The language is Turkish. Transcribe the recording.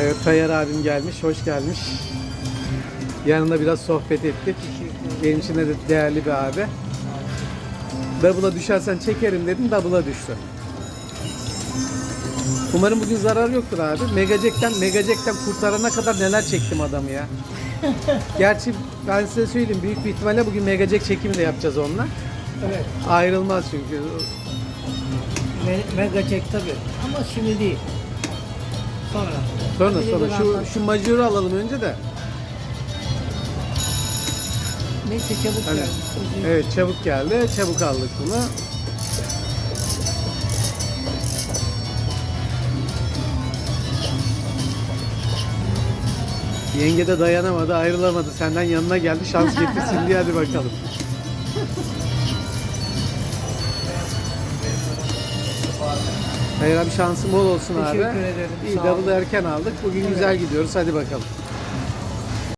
Evet, Tayyar abim gelmiş, hoş gelmiş. Yanında biraz sohbet ettik. Benim için de değerli bir abi. Double'a düşersen çekerim dedim, double'a düştü. Umarım bugün zarar yoktur abi. Megajack'ten, Megajack'ten kurtarana kadar neler çektim adamı ya. Gerçi ben size söyleyeyim, büyük bir ihtimalle bugün Megajack çekimi de yapacağız onunla. Evet. Ayrılmaz çünkü. Me- Mega çek tabii. Ama şimdi değil. Sonra. Sonra sonra şu, şu majörü alalım önce de. Neyse çabuk Hani, gel. evet çabuk geldi. Çabuk aldık bunu. Yenge de dayanamadı, ayrılamadı. Senden yanına geldi. Şans getirsin diye hadi bakalım. Hayır abi şansın bol olsun abi. Teşekkür ederim, İyi sağ olun. erken aldık. Bugün güzel gidiyoruz. Hadi bakalım.